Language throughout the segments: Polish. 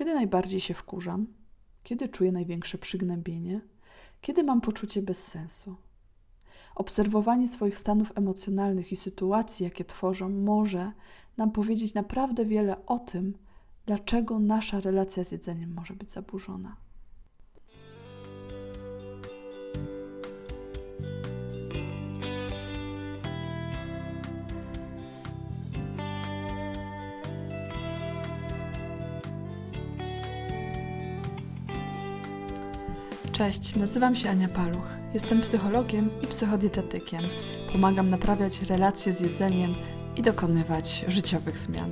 Kiedy najbardziej się wkurzam? Kiedy czuję największe przygnębienie? Kiedy mam poczucie bezsensu? Obserwowanie swoich stanów emocjonalnych i sytuacji, jakie tworzą, może nam powiedzieć naprawdę wiele o tym, dlaczego nasza relacja z jedzeniem może być zaburzona. Cześć, nazywam się Ania Paluch. Jestem psychologiem i psychodietetykiem. Pomagam naprawiać relacje z jedzeniem i dokonywać życiowych zmian.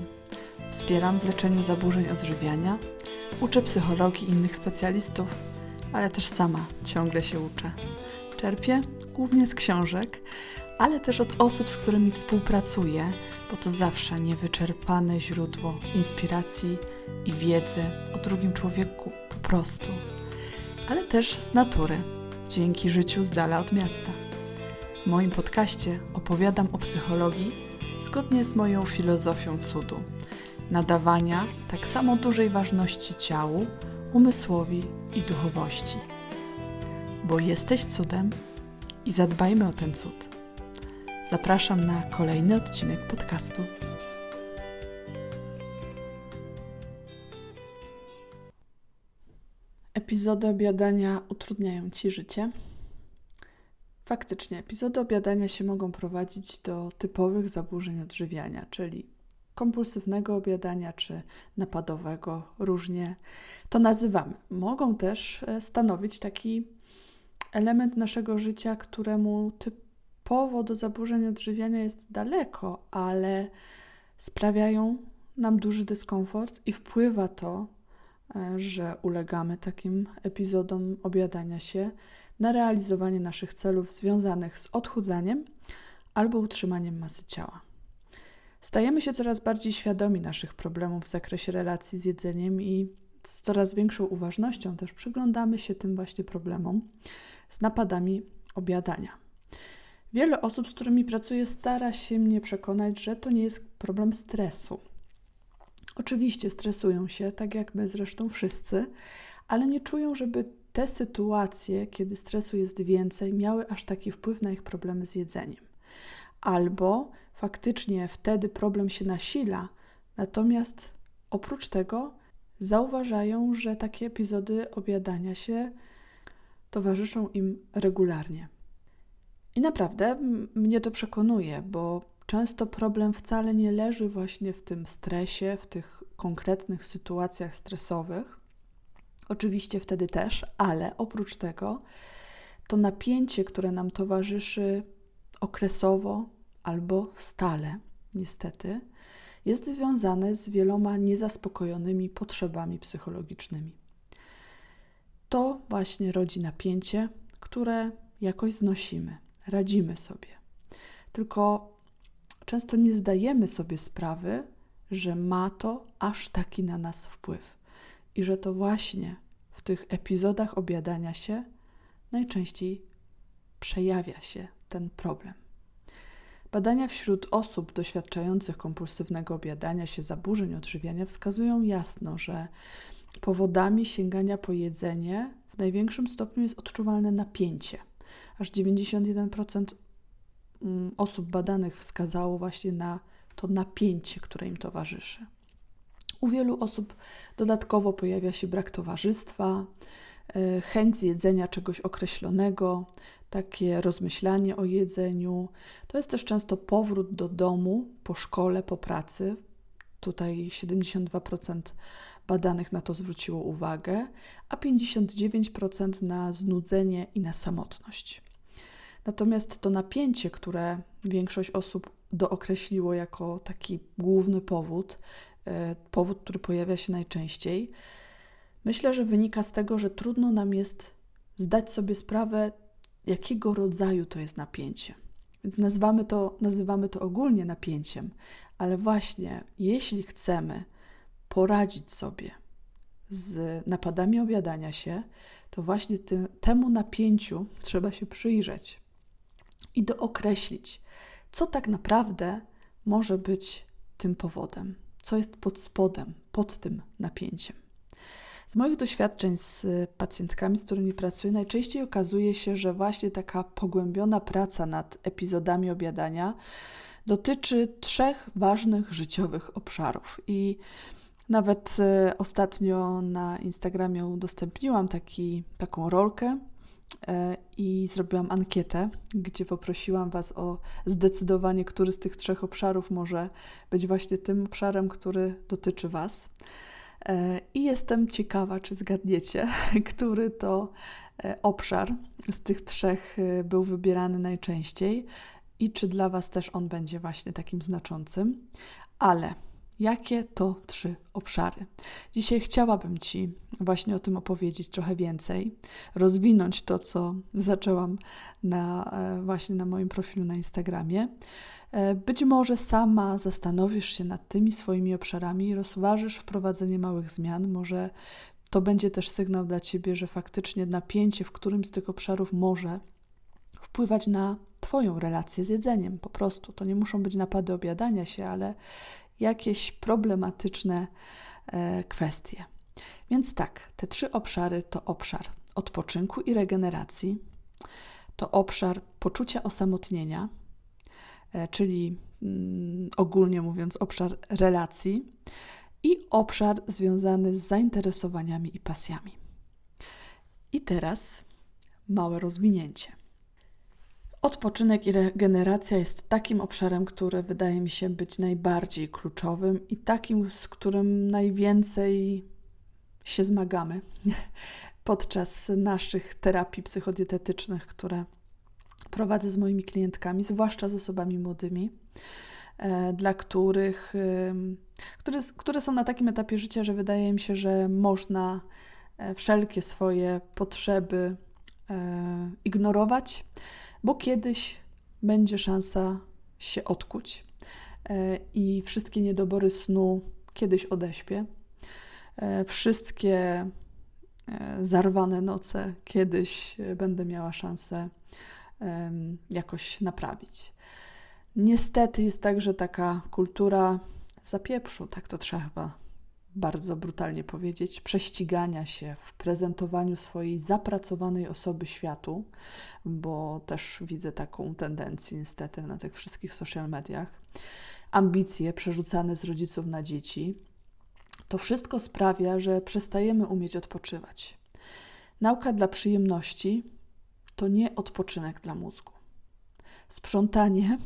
Wspieram w leczeniu zaburzeń odżywiania, uczę psychologii innych specjalistów, ale też sama ciągle się uczę. Czerpię głównie z książek, ale też od osób, z którymi współpracuję, bo to zawsze niewyczerpane źródło inspiracji i wiedzy o drugim człowieku po prostu ale też z natury, dzięki życiu z dala od miasta. W moim podcaście opowiadam o psychologii zgodnie z moją filozofią cudu, nadawania tak samo dużej ważności ciału, umysłowi i duchowości. Bo jesteś cudem i zadbajmy o ten cud. Zapraszam na kolejny odcinek podcastu. Epizody obiadania utrudniają ci życie. Faktycznie, epizody obiadania się mogą prowadzić do typowych zaburzeń odżywiania, czyli kompulsywnego obiadania czy napadowego, różnie to nazywamy. Mogą też e, stanowić taki element naszego życia, któremu typowo do zaburzeń odżywiania jest daleko, ale sprawiają nam duży dyskomfort i wpływa to że ulegamy takim epizodom obiadania się na realizowanie naszych celów związanych z odchudzaniem albo utrzymaniem masy ciała. Stajemy się coraz bardziej świadomi naszych problemów w zakresie relacji z jedzeniem i z coraz większą uważnością też przyglądamy się tym właśnie problemom z napadami obiadania. Wiele osób, z którymi pracuję, stara się mnie przekonać, że to nie jest problem stresu, Oczywiście stresują się, tak jak my zresztą wszyscy, ale nie czują, żeby te sytuacje, kiedy stresu jest więcej, miały aż taki wpływ na ich problemy z jedzeniem. Albo faktycznie wtedy problem się nasila, natomiast oprócz tego zauważają, że takie epizody obiadania się towarzyszą im regularnie. I naprawdę mnie to przekonuje, bo Często problem wcale nie leży właśnie w tym stresie, w tych konkretnych sytuacjach stresowych. Oczywiście wtedy też, ale oprócz tego to napięcie, które nam towarzyszy okresowo albo stale, niestety, jest związane z wieloma niezaspokojonymi potrzebami psychologicznymi. To właśnie rodzi napięcie, które jakoś znosimy, radzimy sobie. Tylko często nie zdajemy sobie sprawy, że ma to aż taki na nas wpływ i że to właśnie w tych epizodach obiadania się najczęściej przejawia się ten problem. Badania wśród osób doświadczających kompulsywnego obiadania się zaburzeń odżywiania wskazują jasno, że powodami sięgania po jedzenie w największym stopniu jest odczuwalne napięcie. Aż 91% Mm, osób badanych wskazało właśnie na to napięcie, które im towarzyszy. U wielu osób dodatkowo pojawia się brak towarzystwa, e, chęć jedzenia czegoś określonego, takie rozmyślanie o jedzeniu. To jest też często powrót do domu po szkole, po pracy. Tutaj 72% badanych na to zwróciło uwagę, a 59% na znudzenie i na samotność. Natomiast to napięcie, które większość osób dookreśliło jako taki główny powód, e, powód, który pojawia się najczęściej, myślę, że wynika z tego, że trudno nam jest zdać sobie sprawę, jakiego rodzaju to jest napięcie. Więc nazywamy to, nazywamy to ogólnie napięciem, ale właśnie jeśli chcemy poradzić sobie z napadami obiadania się, to właśnie tym, temu napięciu trzeba się przyjrzeć i dookreślić, co tak naprawdę może być tym powodem, co jest pod spodem, pod tym napięciem. Z moich doświadczeń z pacjentkami, z którymi pracuję, najczęściej okazuje się, że właśnie taka pogłębiona praca nad epizodami obiadania dotyczy trzech ważnych życiowych obszarów. I nawet e, ostatnio na Instagramie udostępniłam taki, taką rolkę i zrobiłam ankietę, gdzie poprosiłam Was o zdecydowanie, który z tych trzech obszarów może być właśnie tym obszarem, który dotyczy Was. E, I jestem ciekawa, czy zgadniecie, który to obszar z tych trzech był wybierany najczęściej i czy dla Was też on będzie właśnie takim znaczącym. Ale Jakie to trzy obszary? Dzisiaj chciałabym Ci właśnie o tym opowiedzieć trochę więcej, rozwinąć to, co zaczęłam na, e, właśnie na moim profilu na Instagramie. E, być może sama zastanowisz się nad tymi swoimi obszarami i rozważysz wprowadzenie małych zmian. Może to będzie też sygnał dla Ciebie, że faktycznie napięcie w którymś z tych obszarów może wpływać na Twoją relację z jedzeniem. Po prostu to nie muszą być napady obiadania się, ale jakieś problematyczne e, kwestie. Więc tak, te trzy obszary to obszar odpoczynku i regeneracji, to obszar poczucia osamotnienia, e, czyli mm, ogólnie mówiąc obszar relacji i obszar związany z zainteresowaniami i pasjami. I teraz małe rozwinięcie. Odpoczynek i regeneracja jest takim obszarem, który wydaje mi się być najbardziej kluczowym i takim, z którym najwięcej się zmagamy podczas naszych terapii psychodietetycznych, które prowadzę z moimi klientkami, zwłaszcza z osobami młodymi, e, dla których, które, które są na takim etapie życia, że wydaje mi się, że można e, wszelkie swoje potrzeby e, ignorować bo kiedyś będzie szansa się odkuć e, i wszystkie niedobory snu kiedyś odeśpię. E, wszystkie e, zarwane noce kiedyś będę miała szansę jakoś naprawić. Niestety jest także taka kultura zapieprzu, tak to trzeba bardzo brutalnie powiedzieć, prześcigania się w prezentowaniu swojej zapracowanej osoby światu, bo też widzę taką tendencję niestety na tych wszystkich social mediach. Ambicje przerzucane z rodziców na dzieci. To wszystko sprawia, że przestajemy umieć odpoczywać. Nauka dla przyjemności to nie odpoczynek dla mózgu. Sprzątanie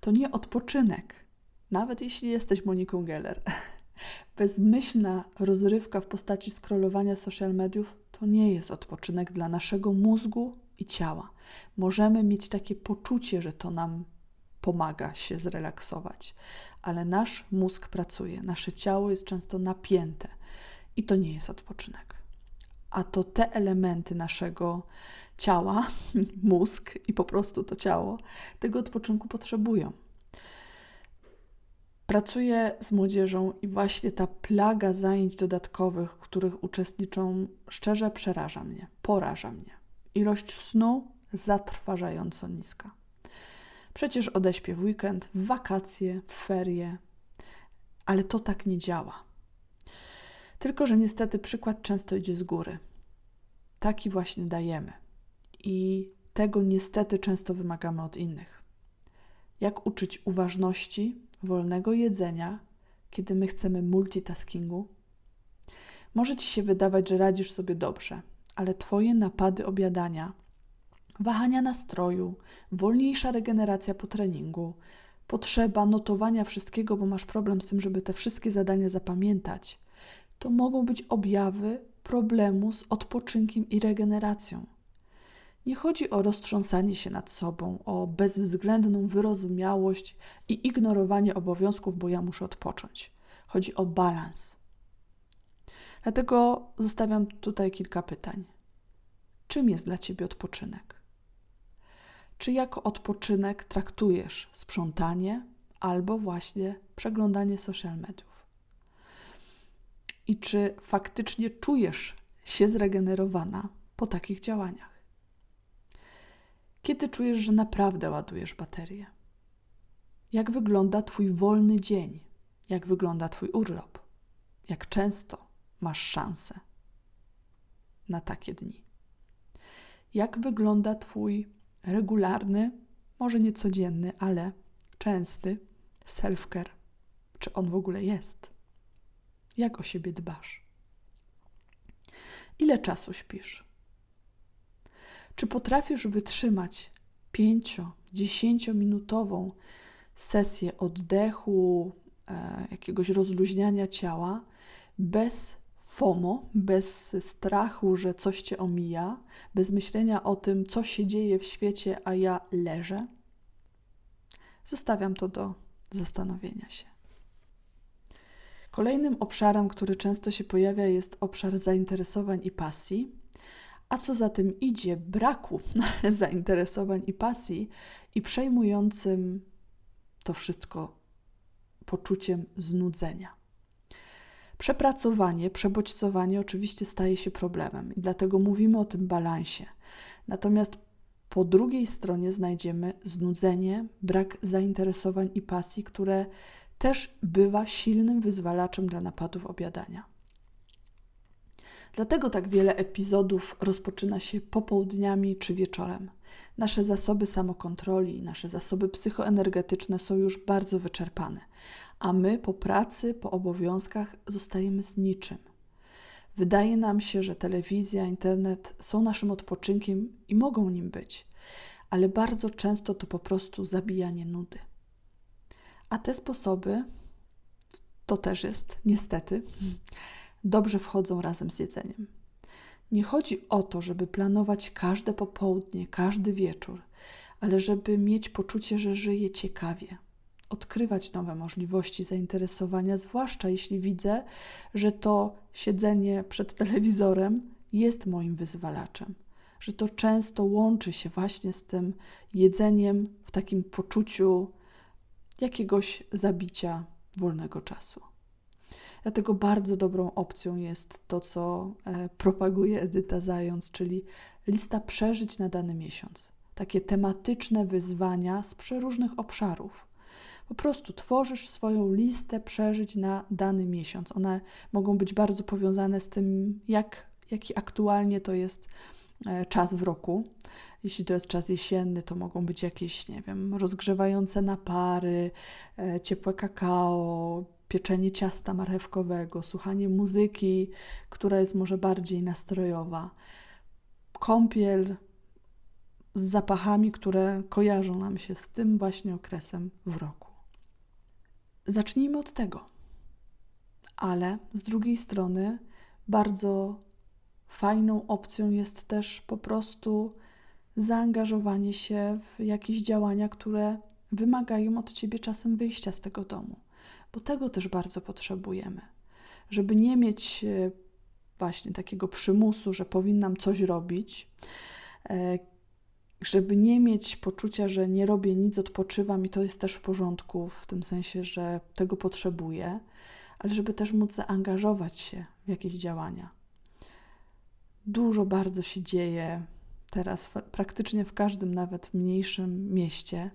to nie odpoczynek, nawet jeśli jesteś Moniką Geller. Bezmyślna rozrywka w postaci scrollowania social mediów to nie jest odpoczynek dla naszego mózgu i ciała. Możemy mieć takie poczucie, że to nam pomaga się zrelaksować, ale nasz mózg pracuje, nasze ciało jest często napięte i to nie jest odpoczynek. A to te elementy naszego ciała, mózg i po prostu to ciało, tego odpoczynku potrzebują. Pracuję z młodzieżą i właśnie ta plaga zajęć dodatkowych, w których uczestniczą, szczerze przeraża mnie, poraża mnie. Ilość snu zatrważająco niska. Przecież odeśpię w weekend, w wakacje, w ferie, ale to tak nie działa. Tylko, że niestety przykład często idzie z góry. Taki właśnie dajemy. I tego niestety często wymagamy od innych. Jak uczyć uważności, wolnego jedzenia, kiedy my chcemy multitaskingu? Może ci się wydawać, że radzisz sobie dobrze, ale twoje napady obiadania, wahania nastroju, wolniejsza regeneracja po treningu, potrzeba notowania wszystkiego, bo masz problem z tym, żeby te wszystkie zadania zapamiętać, to mogą być objawy problemu z odpoczynkiem i regeneracją. Nie chodzi o roztrząsanie się nad sobą, o bezwzględną wyrozumiałość i ignorowanie obowiązków, bo ja muszę odpocząć. Chodzi o balans. Dlatego zostawiam tutaj kilka pytań. Czym jest dla Ciebie odpoczynek? Czy jako odpoczynek traktujesz sprzątanie albo właśnie przeglądanie social mediów? I czy faktycznie czujesz się zregenerowana po takich działaniach? Kiedy czujesz, że naprawdę ładujesz baterię? Jak wygląda Twój wolny dzień? Jak wygląda Twój urlop? Jak często masz szansę na takie dni. Jak wygląda Twój regularny, może nie codzienny, ale częsty self-care? Czy on w ogóle jest? Jak o siebie dbasz? Ile czasu śpisz? Czy potrafisz wytrzymać 5-10 minutową sesję oddechu, e, jakiegoś rozluźniania ciała bez FOMO, bez strachu, że coś cię omija, bez myślenia o tym, co się dzieje w świecie, a ja leżę? Zostawiam to do zastanowienia się. Kolejnym obszarem, który często się pojawia, jest obszar zainteresowań i pasji, a co za tym idzie, braku zainteresowań i pasji i przejmującym to wszystko poczuciem znudzenia. Przepracowanie, przebodźcowanie oczywiście staje się problemem i dlatego mówimy o tym balansie. Natomiast po drugiej stronie znajdziemy znudzenie, brak zainteresowań i pasji, które też bywa silnym wyzwalaczem dla napadów obiadania. Dlatego tak wiele epizodów rozpoczyna się popołudniami czy wieczorem. Nasze zasoby samokontroli, nasze zasoby psychoenergetyczne są już bardzo wyczerpane, a my po pracy, po obowiązkach zostajemy z niczym. Wydaje nam się, że telewizja, internet są naszym odpoczynkiem i mogą nim być, ale bardzo często to po prostu zabijanie nudy. A te sposoby to też jest niestety dobrze wchodzą razem z jedzeniem. Nie chodzi o to, żeby planować każde popołudnie, każdy wieczór, ale żeby mieć poczucie, że żyję ciekawie, odkrywać nowe możliwości zainteresowania, zwłaszcza jeśli widzę, że to siedzenie przed telewizorem jest moim wyzwalaczem, że to często łączy się właśnie z tym jedzeniem w takim poczuciu jakiegoś zabicia wolnego czasu. Dlatego bardzo dobrą opcją jest to, co e, propaguje Edyta Zając, czyli lista przeżyć na dany miesiąc. Takie tematyczne wyzwania z przeróżnych obszarów. Po prostu tworzysz swoją listę przeżyć na dany miesiąc. One mogą być bardzo powiązane z tym, jak, jaki aktualnie to jest e, czas w roku. Jeśli to jest czas jesienny, to mogą być jakieś, nie wiem, rozgrzewające napary, e, ciepłe kakao, pieczenie ciasta marchewkowego, słuchanie muzyki, która jest może bardziej nastrojowa, kąpiel z zapachami, które kojarzą nam się z tym właśnie okresem w roku. Zacznijmy od tego. Ale z drugiej strony, bardzo fajną opcją jest też po prostu zaangażowanie się w jakieś działania, które wymagają od ciebie czasem wyjścia z tego domu bo tego też bardzo potrzebujemy, żeby nie mieć e, właśnie takiego przymusu, że powinnam coś robić, e, żeby nie mieć poczucia, że nie robię nic, odpoczywam i to jest też w porządku, w tym sensie, że tego potrzebuję, ale żeby też móc zaangażować się w jakieś działania. Dużo bardzo się dzieje teraz praktycznie w każdym, nawet mniejszym mieście,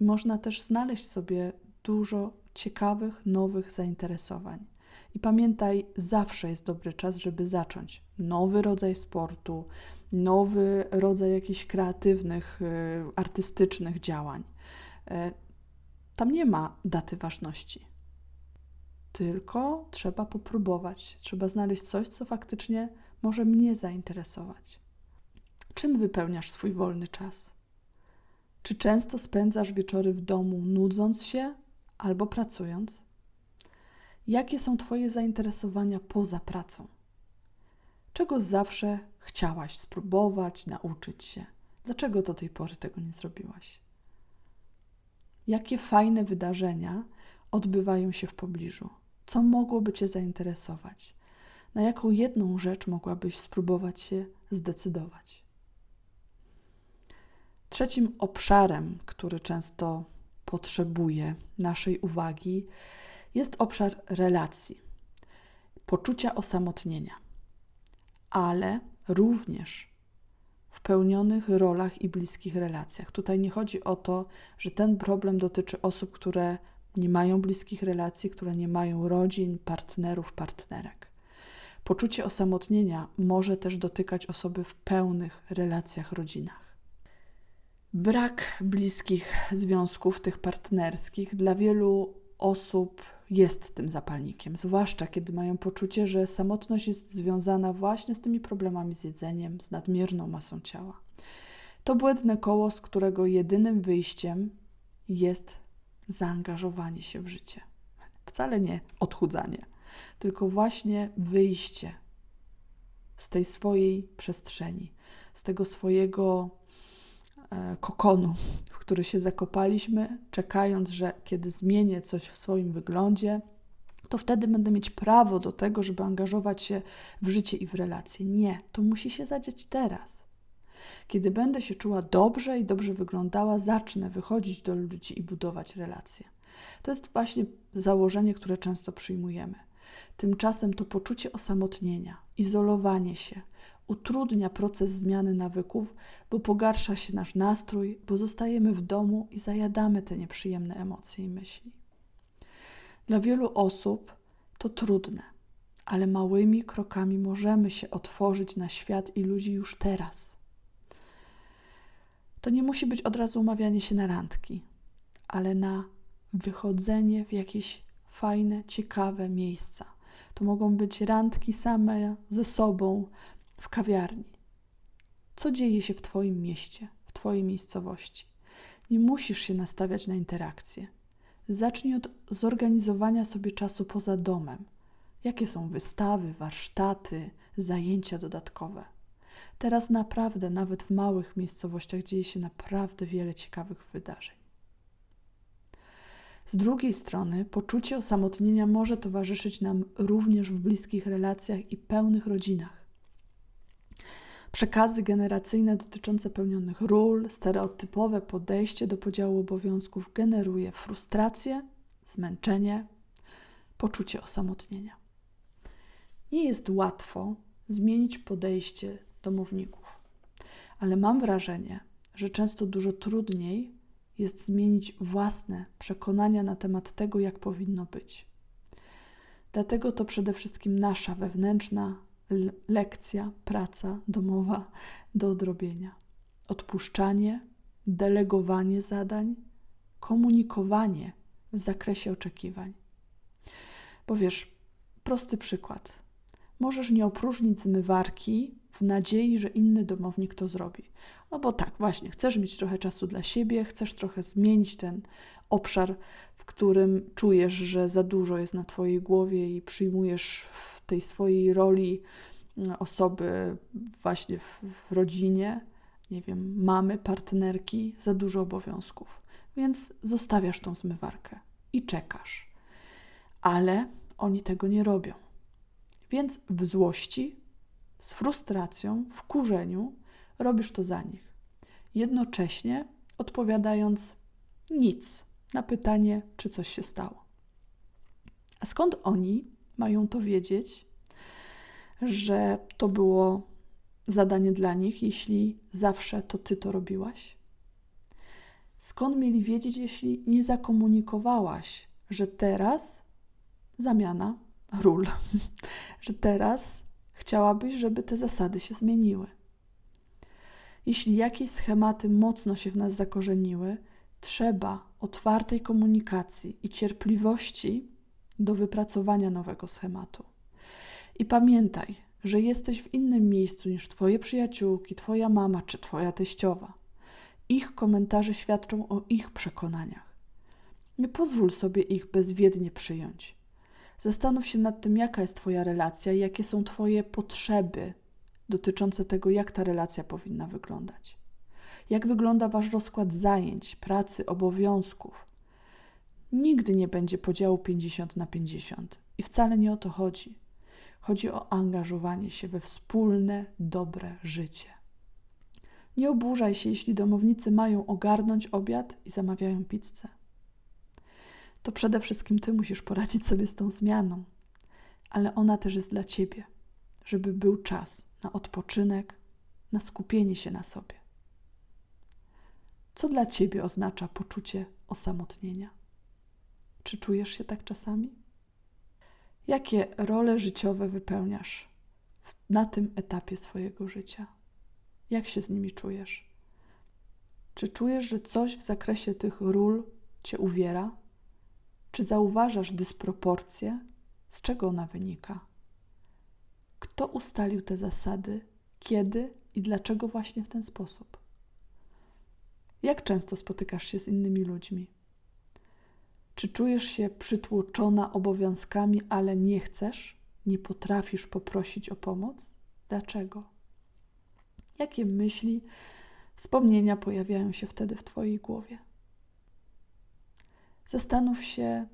i można też znaleźć sobie dużo ciekawych, nowych zainteresowań. I pamiętaj, zawsze jest dobry czas, żeby zacząć nowy rodzaj sportu, nowy rodzaj jakichś kreatywnych, y, artystycznych działań. E, tam nie ma daty ważności. Tylko trzeba popróbować, trzeba znaleźć coś, co faktycznie może mnie zainteresować. Czym wypełniasz swój wolny czas? Czy często spędzasz wieczory w domu, nudząc się albo pracując? Jakie są Twoje zainteresowania poza pracą? Czego zawsze chciałaś spróbować, nauczyć się? Dlaczego do tej pory tego nie zrobiłaś? Jakie fajne wydarzenia odbywają się w pobliżu? Co mogłoby Cię zainteresować? Na jaką jedną rzecz mogłabyś spróbować się zdecydować? Trzecim obszarem, który często potrzebuje naszej uwagi, jest obszar relacji, poczucia osamotnienia, ale również w pełnionych rolach i bliskich relacjach. Tutaj nie chodzi o to, że ten problem dotyczy osób, które nie mają bliskich relacji, które nie mają rodzin, partnerów, partnerek. Poczucie osamotnienia może też dotykać osoby w pełnych relacjach rodzinach. Brak bliskich związków, tych partnerskich, dla wielu osób jest tym zapalnikiem, zwłaszcza kiedy mają poczucie, że samotność jest związana właśnie z tymi problemami z jedzeniem, z nadmierną masą ciała. To błędne koło, z którego jedynym wyjściem jest zaangażowanie się w życie. Wcale nie odchudzanie, tylko właśnie wyjście z tej swojej przestrzeni, z tego swojego kokonu, w który się zakopaliśmy, czekając, że kiedy zmienię coś w swoim wyglądzie, to wtedy będę mieć prawo do tego, żeby angażować się w życie i w relacje. Nie, to musi się zadziać teraz. Kiedy będę się czuła dobrze i dobrze wyglądała, zacznę wychodzić do ludzi i budować relacje. To jest właśnie założenie, które często przyjmujemy. Tymczasem to poczucie osamotnienia, izolowanie się utrudnia proces zmiany nawyków, bo pogarsza się nasz nastrój, bo zostajemy w domu i zajadamy te nieprzyjemne emocje i myśli. Dla wielu osób to trudne, ale małymi krokami możemy się otworzyć na świat i ludzi już teraz. To nie musi być od razu umawianie się na randki, ale na wychodzenie w jakieś fajne, ciekawe miejsca. To mogą być randki same ze sobą w kawiarni. Co dzieje się w Twoim mieście, w Twojej miejscowości? Nie musisz się nastawiać na interakcję. Zacznij od zorganizowania sobie czasu poza domem. Jakie są wystawy, warsztaty, zajęcia dodatkowe? Teraz naprawdę, nawet w małych miejscowościach, dzieje się naprawdę wiele ciekawych wydarzeń. Z drugiej strony, poczucie osamotnienia może towarzyszyć nam również w bliskich relacjach i pełnych rodzinach. Przekazy generacyjne dotyczące pełnionych ról, stereotypowe podejście do podziału obowiązków generuje frustrację, zmęczenie, poczucie osamotnienia. Nie jest łatwo zmienić podejście domowników, ale mam wrażenie, że często dużo trudniej jest zmienić własne przekonania na temat tego, jak powinno być. Dlatego to przede wszystkim nasza wewnętrzna lekcja, praca domowa do odrobienia. Odpuszczanie, delegowanie zadań, komunikowanie w zakresie oczekiwań. Bo wiesz, prosty przykład. Możesz nie opróżnić zmywarki w nadziei, że inny domownik to zrobi. No bo tak, właśnie, chcesz mieć trochę czasu dla siebie, chcesz trochę zmienić ten obszar, w którym czujesz, że za dużo jest na Twojej głowie i przyjmujesz w tej swojej roli mm, osoby właśnie w, w rodzinie, nie wiem, mamy, partnerki, za dużo obowiązków. Więc zostawiasz tą zmywarkę i czekasz. Ale oni tego nie robią. Więc w złości z frustracją, wkurzeniu robisz to za nich. Jednocześnie odpowiadając nic na pytanie, czy coś się stało. A skąd oni mają to wiedzieć, że to było zadanie dla nich, jeśli zawsze to ty to robiłaś? Skąd mieli wiedzieć, jeśli nie zakomunikowałaś, że teraz zamiana ról, że teraz Chciałabyś, żeby te zasady się zmieniły. Jeśli jakieś schematy mocno się w nas zakorzeniły, trzeba otwartej komunikacji i cierpliwości do wypracowania nowego schematu. I pamiętaj, że jesteś w innym miejscu niż Twoje przyjaciółki, Twoja mama czy Twoja teściowa. Ich komentarze świadczą o ich przekonaniach. Nie pozwól sobie ich bezwiednie przyjąć. Zastanów się nad tym, jaka jest Twoja relacja i jakie są Twoje potrzeby dotyczące tego, jak ta relacja powinna wyglądać. Jak wygląda Wasz rozkład zajęć, pracy, obowiązków. Nigdy nie będzie podziału 50 na 50 i wcale nie o to chodzi. Chodzi o angażowanie się we wspólne, dobre życie. Nie oburzaj się, jeśli domownicy mają ogarnąć obiad i zamawiają pizzę to przede wszystkim ty musisz poradzić sobie z tą zmianą, ale ona też jest dla ciebie, żeby był czas na odpoczynek, na skupienie się na sobie. Co dla ciebie oznacza poczucie osamotnienia? Czy czujesz się tak czasami? Jakie role życiowe wypełniasz na tym etapie swojego życia? Jak się z nimi czujesz? Czy czujesz, że coś w zakresie tych ról cię uwiera? Czy zauważasz dysproporcję? Z czego ona wynika? Kto ustalił te zasady? Kiedy i dlaczego właśnie w ten sposób? Jak często spotykasz się z innymi ludźmi? Czy czujesz się przytłoczona obowiązkami, ale nie chcesz, nie potrafisz poprosić o pomoc? Dlaczego? Jakie myśli, wspomnienia pojawiają się wtedy w Twojej głowie? Zastanów się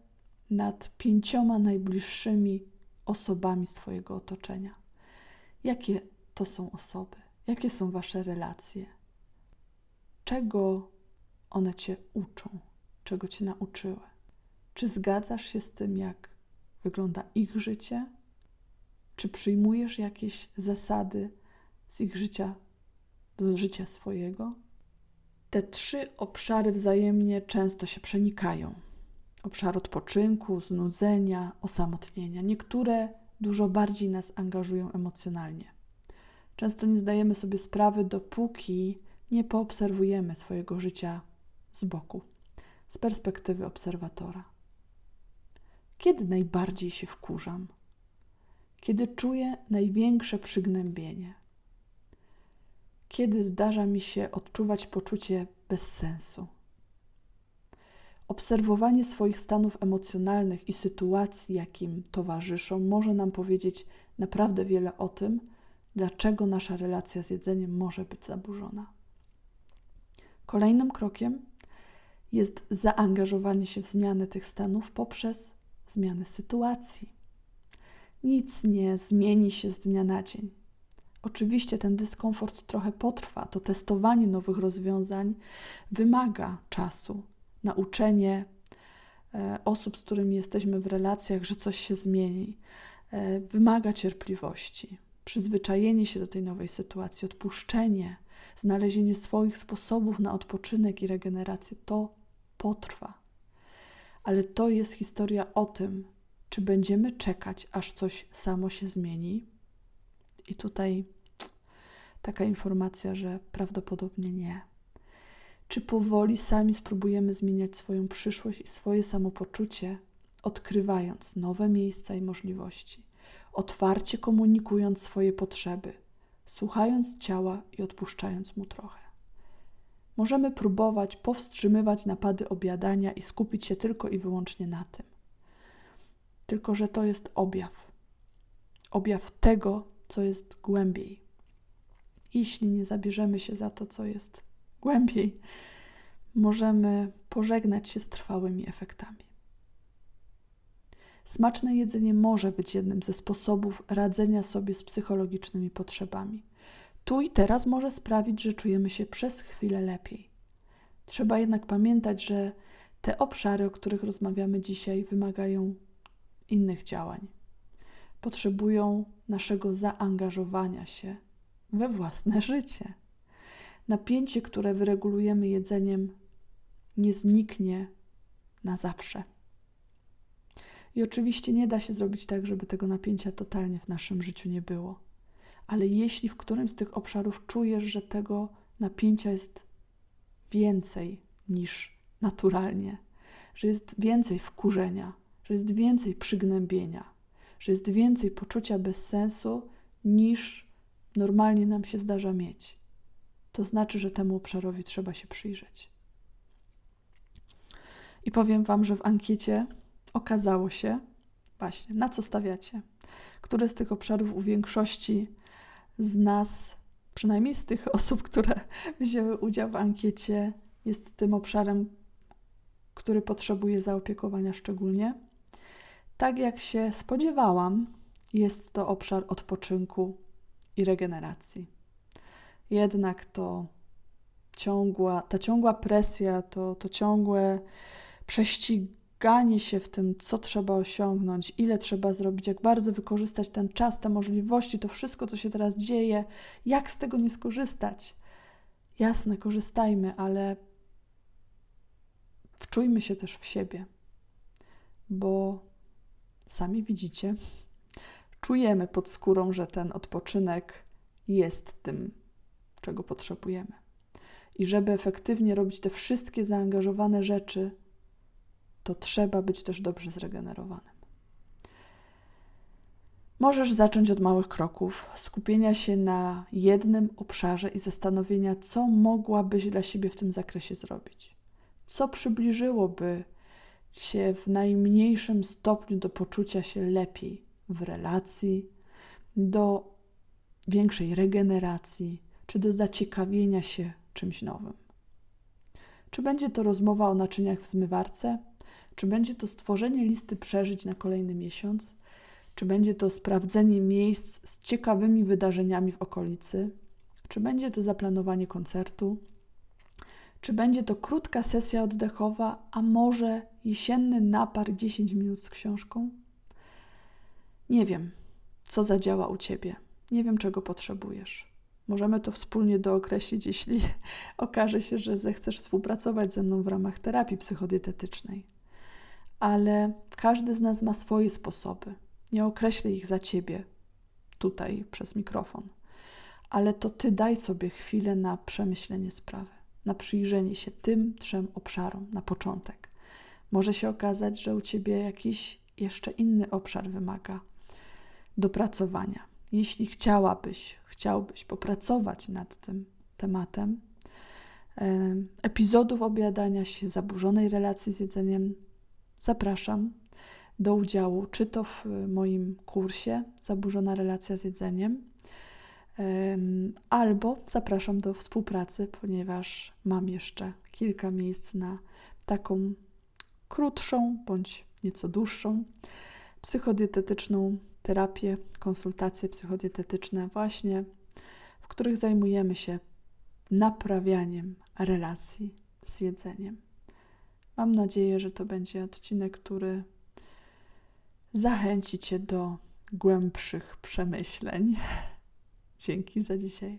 nad pięcioma najbliższymi osobami z Twojego otoczenia. Jakie to są osoby? Jakie są Wasze relacje? Czego one Cię uczą? Czego Cię nauczyły? Czy zgadzasz się z tym, jak wygląda ich życie? Czy przyjmujesz jakieś zasady z ich życia do życia swojego? Te trzy obszary wzajemnie często się przenikają. Obszar odpoczynku, znudzenia, osamotnienia. Niektóre dużo bardziej nas angażują emocjonalnie. Często nie zdajemy sobie sprawy, dopóki nie poobserwujemy swojego życia z boku, z perspektywy obserwatora. Kiedy najbardziej się wkurzam? Kiedy czuję największe przygnębienie? Kiedy zdarza mi się odczuwać poczucie bezsensu? Obserwowanie swoich stanów emocjonalnych i sytuacji, jakim towarzyszą, może nam powiedzieć naprawdę wiele o tym, dlaczego nasza relacja z jedzeniem może być zaburzona. Kolejnym krokiem jest zaangażowanie się w zmianę tych stanów poprzez zmianę sytuacji. Nic nie zmieni się z dnia na dzień. Oczywiście ten dyskomfort trochę potrwa. To testowanie nowych rozwiązań wymaga czasu, nauczenie e, osób, z którymi jesteśmy w relacjach, że coś się zmieni, e, wymaga cierpliwości, przyzwyczajenie się do tej nowej sytuacji, odpuszczenie, znalezienie swoich sposobów na odpoczynek i regenerację. To potrwa. Ale to jest historia o tym, czy będziemy czekać, aż coś samo się zmieni. I tutaj taka informacja, że prawdopodobnie nie. Czy powoli sami spróbujemy zmieniać swoją przyszłość i swoje samopoczucie, odkrywając nowe miejsca i możliwości, otwarcie komunikując swoje potrzeby, słuchając ciała i odpuszczając mu trochę. Możemy próbować powstrzymywać napady objadania i skupić się tylko i wyłącznie na tym. Tylko, że to jest objaw. Objaw tego, co jest głębiej. Jeśli nie zabierzemy się za to, co jest głębiej, możemy pożegnać się z trwałymi efektami. Smaczne jedzenie może być jednym ze sposobów radzenia sobie z psychologicznymi potrzebami. Tu i teraz może sprawić, że czujemy się przez chwilę lepiej. Trzeba jednak pamiętać, że te obszary, o których rozmawiamy dzisiaj, wymagają innych działań. Potrzebują naszego zaangażowania się we własne życie. Napięcie, które wyregulujemy jedzeniem, nie zniknie na zawsze. I oczywiście nie da się zrobić tak, żeby tego napięcia totalnie w naszym życiu nie było. Ale jeśli w którymś z tych obszarów czujesz, że tego napięcia jest więcej niż naturalnie, że jest więcej wkurzenia, że jest więcej przygnębienia, że jest więcej poczucia bezsensu niż normalnie nam się zdarza mieć, to znaczy, że temu obszarowi trzeba się przyjrzeć. I powiem Wam, że w ankiecie okazało się, właśnie, na co stawiacie, które z tych obszarów u większości z nas, przynajmniej z tych osób, które wzięły udział w ankiecie, jest tym obszarem, który potrzebuje zaopiekowania szczególnie. Tak jak się spodziewałam, jest to obszar odpoczynku i regeneracji. Jednak to ciągła, ta ciągła presja, to, to ciągłe prześciganie się w tym, co trzeba osiągnąć, ile trzeba zrobić, jak bardzo wykorzystać ten czas, te możliwości, to wszystko, co się teraz dzieje, jak z tego nie skorzystać. Jasne, korzystajmy, ale wczujmy się też w siebie, bo sami widzicie, czujemy pod skórą, że ten odpoczynek jest tym, czego potrzebujemy. I żeby efektywnie robić te wszystkie zaangażowane rzeczy, to trzeba być też dobrze zregenerowanym. Możesz zacząć od małych kroków, skupienia się na jednym obszarze i zastanowienia, co mogłabyś dla siebie w tym zakresie zrobić. Co przybliżyłoby cię w najmniejszym stopniu do poczucia się lepiej w relacji, do większej regeneracji, czy do zaciekawienia się czymś nowym. Czy będzie to rozmowa o naczyniach w zmywarce, czy będzie to stworzenie listy przeżyć na kolejny miesiąc, czy będzie to sprawdzenie miejsc z ciekawymi wydarzeniami w okolicy, czy będzie to zaplanowanie koncertu, czy będzie to krótka sesja oddechowa, a może jesienny napar 10 minut z książką? Nie wiem, co zadziała u ciebie. Nie wiem, czego potrzebujesz. Możemy to wspólnie dookreślić, jeśli okaże się, że zechcesz współpracować ze mną w ramach terapii psychodietetycznej. Ale każdy z nas ma swoje sposoby. Nie określę ich za ciebie tutaj przez mikrofon. Ale to ty daj sobie chwilę na przemyślenie sprawy, na przyjrzenie się tym trzem obszarom na początek. Może się okazać, że u ciebie jakiś jeszcze inny obszar wymaga dopracowania. Jeśli chciałabyś, chciałbyś popracować nad tym tematem, epizodów obiadania się, zaburzonej relacji z jedzeniem, zapraszam do udziału, czy to w moim kursie Zaburzona relacja z jedzeniem, albo zapraszam do współpracy, ponieważ mam jeszcze kilka miejsc na taką krótszą bądź nieco dłuższą psychodietetyczną terapię, konsultacje psychodietetyczne, właśnie w których zajmujemy się naprawianiem relacji z jedzeniem. Mam nadzieję, że to będzie odcinek, który zachęci Cię do głębszych przemyśleń. Dzięki za dzisiaj.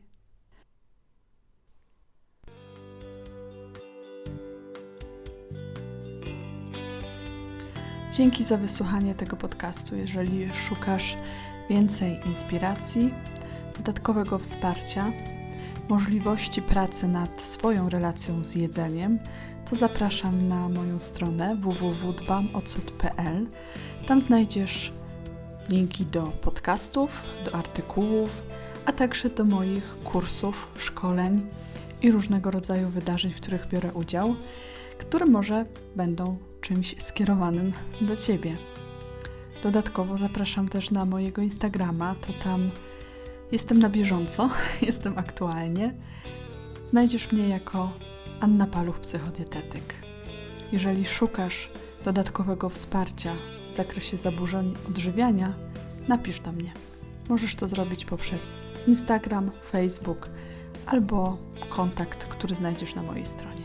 Dzięki za wysłuchanie tego podcastu. Jeżeli szukasz więcej inspiracji, dodatkowego wsparcia, możliwości pracy nad swoją relacją z jedzeniem, to zapraszam na moją stronę www.dbamocut.pl. Tam znajdziesz linki do podcastów, do artykułów, a także do moich kursów, szkoleń i różnego rodzaju wydarzeń, w których biorę udział, które może będą czymś skierowanym do Ciebie. Dodatkowo zapraszam też na mojego Instagrama, to tam jestem na bieżąco, jestem aktualnie. Znajdziesz mnie jako Anna Paluch, psychodietetyk. Jeżeli szukasz dodatkowego wsparcia w zakresie zaburzeń odżywiania, napisz do mnie. Możesz to zrobić poprzez Instagram, Facebook albo kontakt, który znajdziesz na mojej stronie.